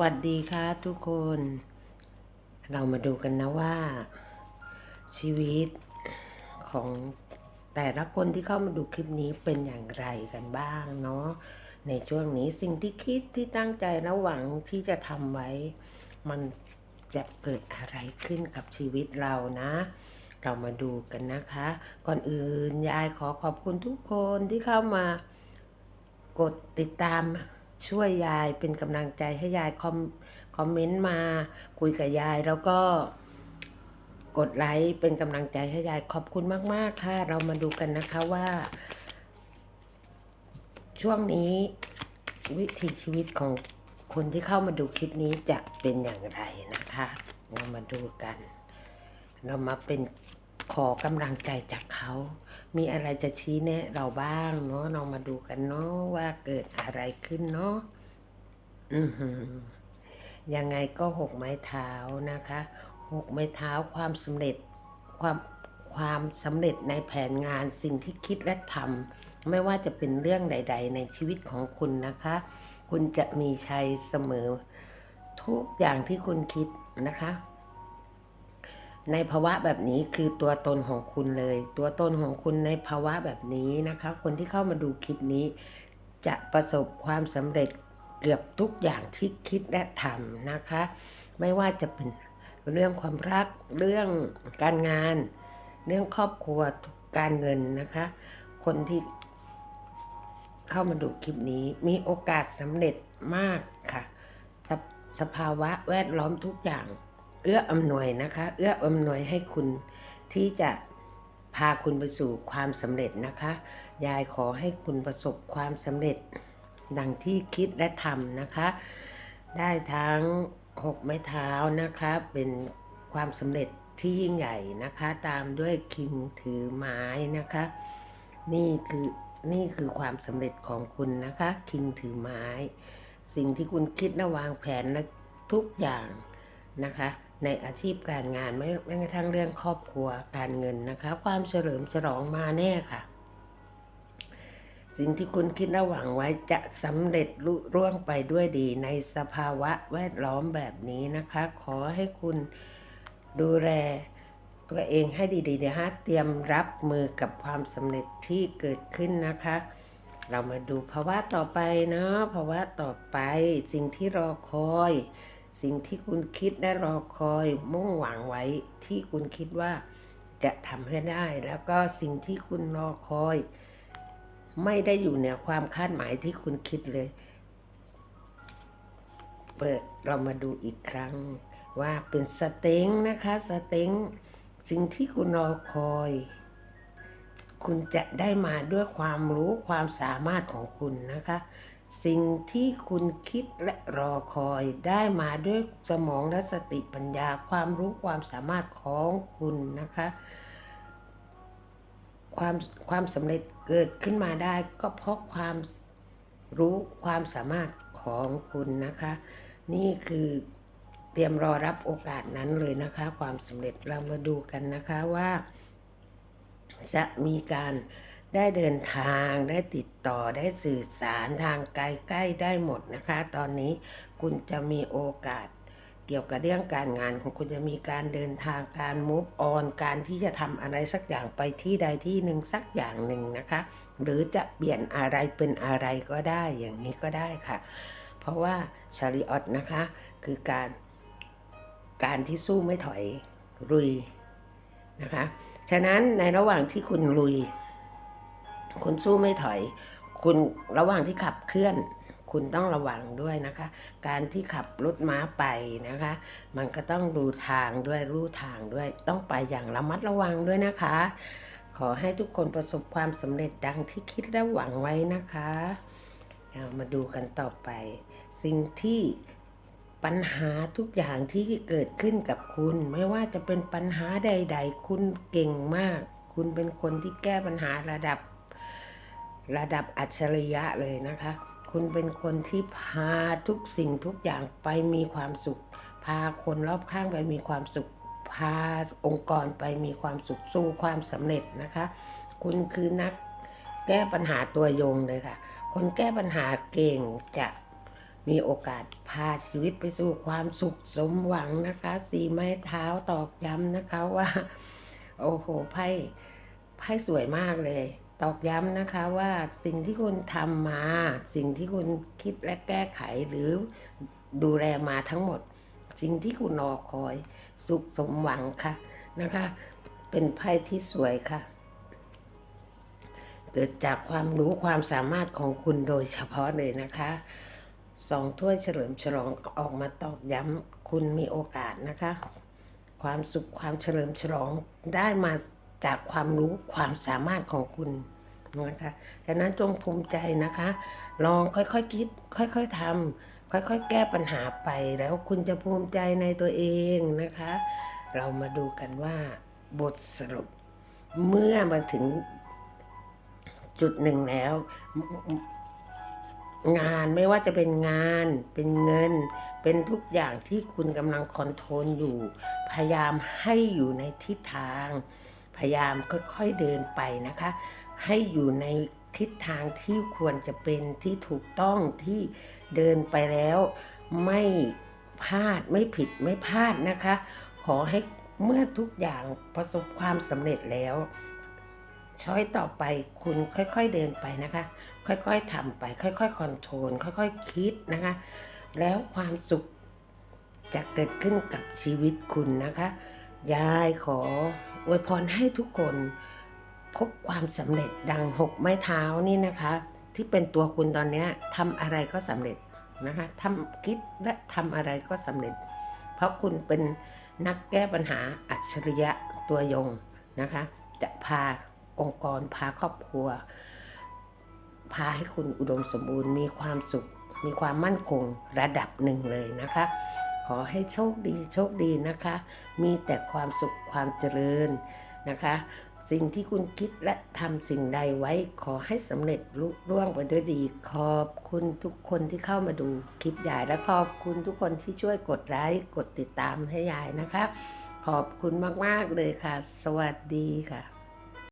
วัสดีค่ะทุกคน เรามาดูกันนะว่า ชีวิตของแต่ละคนที่เข้ามาดูคลิปนี้เป็นอย่างไรกันบ้างเนาะในช่วงนี้สิ่งที่คิดที่ตั้งใจและหวังที่จะทำไว้ มันจะเกิดอะไรขึ้นกับชีวิตเรานะ เรามาดูกันนะคะ ก่อนอื่นยายขอขอบคุณทุกคนที่เข้ามากดติดตาม ช่วยยายเป็นกำลังใจให้ยายคอมคอมเมนต์มาคุยกับยายแล้วก็กดไลค์เป็นกำลังใจให้ยายขอบคุณมาก ๆ ค่ะ เรามาดูกันนะคะว่า ช่วงนี้วิถีชีวิตของคนที่เข้ามาดูคลิปนี้จะเป็นอย่างไรนะคะ เรามาดูกัน เรามาเป็นขอกำลังใจจากเขา มีอะไรจะชี้แนะเราบ้างเนาะเรามาดูกันเนาะว่าเกิดอะไรขึ้นเนาะอือหือยังไงก็หกไม้เท้านะคะหกไม้เท้าความสำเร็จความความสำเร็จในแผนงานสิ่งที่คิดและทำไม่ว่าจะเป็นเรื่องใด ๆ ในชีวิตของคุณนะคะ คุณจะมีชัยเสมอ ทุกอย่างที่คุณคิดนะคะ ในภาวะแบบนี้คือตัวตนของคุณเลย ตัวตนของคุณในภาวะแบบนี้นะคะ คนที่เข้ามาดูคลิปนี้ จะประสบความสำเร็จเกือบทุกอย่างที่คิดและทำนะคะ ไม่ว่าจะเป็นเรื่องความรัก เรื่องการงาน เรื่องครอบครัวการเงินนะคะ คนที่เข้ามาดูคลิปนี้มีโอกาสสำเร็จมากค่ะ สภสภาวะแวดล้อมทุกอย่าง เอื้ออำนวยนะคะ เอื้ออำนวยให้คุณที่จะพาคุณไปสู่ความสำเร็จนะคะ ยายขอให้คุณประสบความสำเร็จดังที่คิดและทำนะคะ ได้ทั้งหกไม้เท้านะคะ เป็นความสำเร็จที่ยิ่งใหญ่นะคะ ตามด้วยคิงถือไม้นะคะ นี่คือนี่คือความสำเร็จของคุณนะคะ คิงถือไม้ สิ่งที่คุณคิดและวางแผนและทุกอย่างนะคะ ในอาชีพการงานไม่ไม่กระทั่งเรื่องครอบครัวการเงินนะคะ ความเฉลิมฉลองมาแน่ค่ะ สิ่งที่คุณคิดและหวังไว้จะสำเร็จลุร่วงไปด้วยดี ในสภาวะแวดล้อมแบบนี้นะคะ ขอให้คุณดูแลตัวเองให้ดีๆนะฮะเตรียมรับมือกับความสำเร็จที่เกิดขึ้นนะคะ เรามาดูภาวะต่อไปเนาะภาวะต่อไปสิ่งที่รอคอย สิ่งที่คุณคิดและรอคอยมุ่งหวังไว้ที่คุณคิดว่าจะทำให้ได้ แล้วก็สิ่งที่คุณรอคอย ไม่ได้อยู่เหนือความคาดหมายที่คุณคิดเลย เปิดเรามาดูอีกครั้ง ว่าเป็นสเต็งนะคะสเต็งสิ่งที่คุณรอคอย คุณจะได้มาด้วยความรู้ความสามารถของคุณนะคะ สิ่งที่คุณคิดและรอคอยได้มาด้วยสมองและสติปัญญาความรู้ความสามารถของคุณนะคะ ความความสำเร็จเกิดขึ้นมาได้ก็เพราะความรู้ความสามารถของคุณนะคะ นี่คือเตรียมรอรับโอกาสนั้นเลยนะคะ ความสำเร็จเรามาดูกันนะคะว่า จะมีการ ได้เดินทางได้ติดต่อได้สื่อสารทางไกลใกล้ได้หมดนะคะ ตอนนี้คุณจะมีโอกาสเกี่ยวกับเรื่องการงานของคุณจะมีการเดินทางการ move on การที่จะทำอะไรสักอย่างไปที่ใดที่หนึ่งสักอย่างหนึ่งนะคะ หรือจะเปลี่ยนอะไรเป็นอะไรก็ได้อย่างนี้ก็ได้ค่ะ เพราะว่าชาริออตนะคะ คือการการที่สู้ไม่ถอยลุยนะคะ ฉะนั้นในระหว่างที่คุณลุย คุณสู้ไม่ถอย คุณระหว่างที่ขับเคลื่อน คุณต้องระวังด้วยนะคะ การที่ขับรถม้าไปนะคะ มันก็ต้องดูทางด้วยรู้ทางด้วย ต้องไปอย่างระมัดระวังด้วยนะคะ ขอให้ทุกคนประสบความสำเร็จดังที่คิดและหวังไว้นะคะเอามาดูกันต่อไป สิ่งที่ปัญหาทุกอย่างที่เกิดขึ้นกับคุณ ไม่ว่าจะเป็นปัญหาใด ๆ คุณเก่งมาก คุณเป็นคนที่แก้ปัญหาระดับ ระดับอัจฉริยะเลยนะคะ คุณเป็นคนที่พาทุกสิ่งทุกอย่างไปมีความสุข พาคนรอบข้างไปมีความสุข พาองค์กรไปมีความสุขสู่ความสำเร็จนะคะ คุณคือนักแก้ปัญหาตัวยงเลยค่ะ คนแก้ปัญหาเก่งจะมีโอกาสพาชีวิตไปสู่ความสุขสมหวังนะคะ สีไม้เท้าตอกย้ำนะคะว่า โอ้โหไพ่ไพ่สวยมากเลย ตอกย้ำนะคะว่าสิ่งที่คุณทำมา สิ่งที่คุณคิดและแก้ไขหรือดูแลมาทั้งหมด สิ่งที่คุณรอคอย สุขสมหวังค่ะนะคะ เป็นไพ่ที่สวยค่ะ เกิดจากความรู้ความสามารถของคุณโดยเฉพาะเลยนะคะสองถ้วยเฉลิมฉลองออกมาตอกย้ำคุณมีโอกาสนะคะ ความสุขความเฉลิมฉลองได้มา จากความรู้ความสามารถของคุณนะคะฉะนั้นจงภูมิใจนะคะ ลองค่อยๆคคิด ค่อยๆทำค่อยๆ แก้ปัญหาไปแล้วคุณจะภูมิใจในตัวเองนะคะ เรามาดูกันว่าบทสรุป เมื่อมาถึงจุดหนึ่งแล้ว งานไม่ว่าจะเป็นงาน เป็นเงิน เป็นทุกอย่างที่คุณกำลังคอนโทรลอยู่ พยายามให้อยู่ในทิศทาง พยายามค่อยๆเดินไปนะคะ ให้อยู่ในทิศทางที่ควรจะเป็นที่ถูกต้องที่เดินไปแล้วไม่พลาดไม่ผิดไม่พลาดนะคะ ขอให้เมื่อทุกอย่างประสบความสำเร็จแล้ว ช้อยต่อไปคุณค่อยๆเดินไปนะคะ ค่อยๆทำไป ค่อยๆคอนโทรลค่อยๆคิดนะคะ แล้วความสุขจะเกิดขึ้นกับชีวิตคุณนะคะ ยายขอ อวยพรให้ทุกคนพบความสำเร็จดังหกไม้เท้านี่นะคะ ที่เป็นตัวคุณตอนนี้ทำอะไรก็สำเร็จนะคะทำคิดและทำอะไรก็สำเร็จ เพราะคุณเป็นนักแก้ปัญหาอัจฉริยะตัวยงนะคะ จะพาองค์กรพาครอบครัว พาให้คุณอุดมสมบูรณ์มีความสุข มีความมั่นคงระดับหนึ่งเลยนะคะ ขอให้โชคดีโชคดีนะคะ มีแต่ความสุขความเจริญนะคะ สิ่งที่คุณคิดและทำสิ่งใดไว้ ขอให้สำเร็จลุล่วงไปด้วยดี ขอบคุณทุกคนที่เข้ามาดูคลิปยายและขอบคุณทุกคนที่ช่วยกดไลค์กดติดตามให้ยายนะคะ ขอบคุณมาก ๆ เลยค่ะ สวัสดีค่ะ